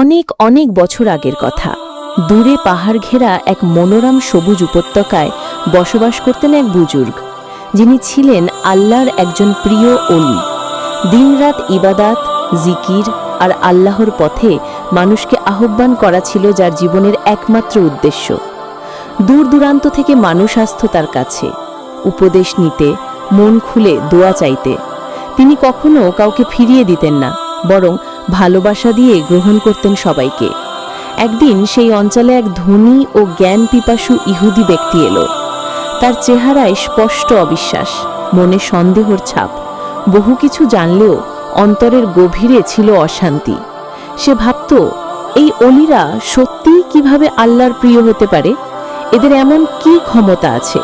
অনেক অনেক বছর আগের কথা। দূরে পাহাড় ঘেরা এক মনোরম সবুজ উপত্যকায় বসবাস করতেন এক বুজুর্গ। যিনি ছিলেন আল্লাহর একজন প্রিয় অলি। দিনরাত ইবাদাত, জিকির আর আল্লাহর পথে মানুষকে আহ্বান করা ছিল যার জীবনের একমাত্র উদ্দেশ্য। দূর দূরান্ত থেকে মানুষ আসত তার কাছে। উপদেশ নিতে, মন খুলে দোয়া চাইতে। তিনি কখনো কাউকে ফিরিয়ে দিতেন না, বরং ভালোবাসা দিয়ে গ্রহণ করতেন সবাইকে। একদিন সেই অঞ্চলে এক ধনী ও জ্ঞান পিপাসু ইহুদি ব্যক্তি এলো। তার চেহারায় স্পষ্ট অবিশ্বাস, মনে সন্দেহর ছাপ। বহু কিছু জানলেও অন্তরের গভীরে ছিল অশান্তি। সে ভাবত, এই অলিরা সত্যিই কীভাবে আল্লাহর প্রিয় হতে পারে? এদের এমন কি ক্ষমতা আছে?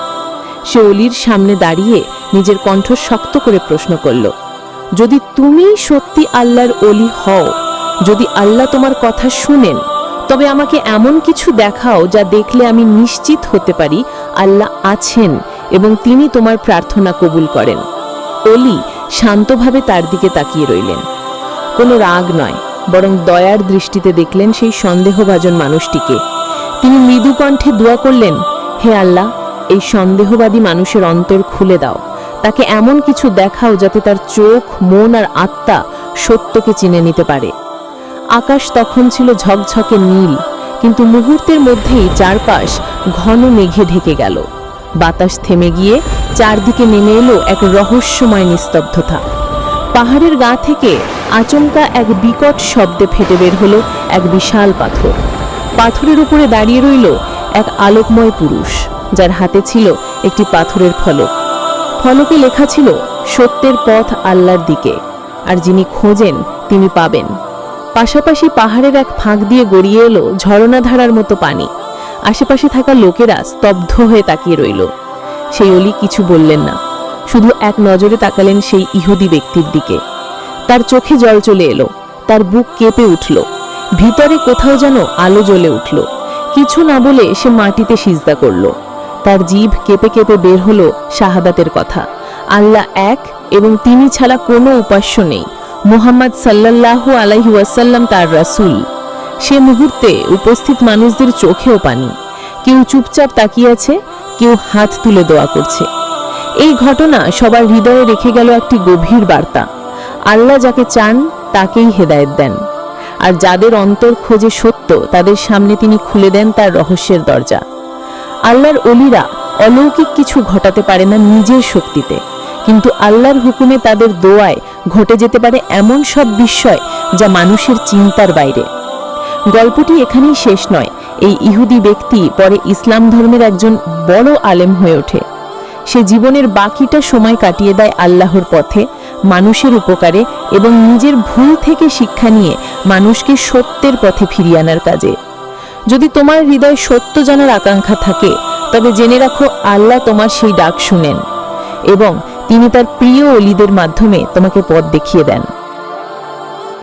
সে অলির সামনে দাঁড়িয়ে নিজের কণ্ঠ শক্ত করে প্রশ্ন করল যদি তুমি সত্যি আল্লাহর অলি হও, যদি আল্লাহ তোমার কথা শুনেন, তবে আমাকে এমন কিছু দেখাও যা দেখলে আমি নিশ্চিত হতে পারি আল্লাহ আছেন এবং তিনি তোমার প্রার্থনা কবুল করেন। অলি শান্তভাবে তার দিকে তাকিয়ে রইলেন। কোনো রাগ নয়, বরং দয়ার দৃষ্টিতে দেখলেন সেই সন্দেহভাজন মানুষটিকে। তিনি মৃদু কণ্ঠে দোয়া করলেন, হে আল্লাহ, এই সন্দেহবাদী মানুষের অন্তর খুলে দাও। তাকে এমন কিছু দেখাও যাতে তার চোখ, মন আর আত্মা সত্যকে চিনে নিতে পারে। আকাশ তখন ছিল ঝকঝকে নীল, কিন্তু মুহূর্তের মধ্যেই চারপাশ ঘন মেঘে ঢেকে গেল। বাতাস থেমে গিয়ে চারদিকে নেমে এলো এক রহস্যময় নিস্তব্ধতা। পাহাড়ের গা থেকে আচমকা এক বিকট শব্দে ফেটে বের হলো এক বিশাল পাথর। পাথরের উপরে দাঁড়িয়ে রইল এক আলোকময় পুরুষ, যার হাতে ছিল একটি পাথরের ফলক। ফলকে লেখা ছিল সত্যের পথ আল্লাহর দিকে, আর যিনি খোঁজেন, তিনি পাবেন। পাশাপাশি পাহাড়ের এক ফাঁক দিয়ে গড়িয়ে এলো ঝরনাধারার মতো পানি। আশেপাশে থাকা লোকেরা স্তব্ধ হয়ে তাকিয়ে রইল। সেই অলি কিছু বললেন না। শুধু এক নজরে তাকালেন সেই ইহুদি ব্যক্তির দিকে। তার চোখে জল চলে এলো, তার বুক কেঁপে উঠল। ভিতরে কোথাও যেন আলো জ্বলে উঠল। কিছু না বলে সে মাটিতে সিজদা করল। তার জিভ কেঁপে কেঁপে বের হলো শাহাদাতের কথা। আল্লাহ এক এবং তিনি ছাড়া কোনো উপাস্য নেই। মুহাম্মদ সাল্লাল্লাহু আলাইহি ওয়াসাল্লাম তার রাসূল। সে মুহূর্তে উপস্থিত মানুষদের চোখেও পানি। কেউ চুপচাপ তাকিয়ে আছে, কেউ হাত তুলে দোয়া করছে। এই ঘটনা সবার হৃদয়ে রেখে গেল একটি গভীর বার্তা। আল্লাহ যাকে চান, তাকেই হেদায়েত দেন। আর যাদের অন্তর খোঁজে সত্য, তাদের সামনে তিনি খুলে দেন তার রহস্যের দরজা। আল্লাহর অলিরা অলৌকিক কিছু ঘটাতে পারে না নিজের শক্তিতে। কিন্তু আল্লাহর হুকুমে তাদের দোয়ায় ঘটে যেতে পারে এমন সব বিস্ময় যা মানুষের চিন্তার বাইরে। গল্পটি এখানেই শেষ নয়। এই ইহুদি ব্যক্তি পরে ইসলাম ধর্মের একজন বড় আলেম হয়ে ওঠে। সে জীবনের বাকিটা সময় কাটিয়ে দেয় আল্লাহর পথে, মানুষের উপকারে এবং নিজের ভুল থেকে শিক্ষা নিয়ে মানুষকে সত্যের পথে ফিরিয়ে আনার কাজে। যদি তোমার হৃদয় সত্য জানার আকাঙ্ক্ষা থাকে, তবে জেনে রাখো আল্লাহ তোমার সেই ডাক শুনেন এবং তিনি তার প্রিয় অলিদের মাধ্যমে তোমাকে পথ দেখিয়ে দেন।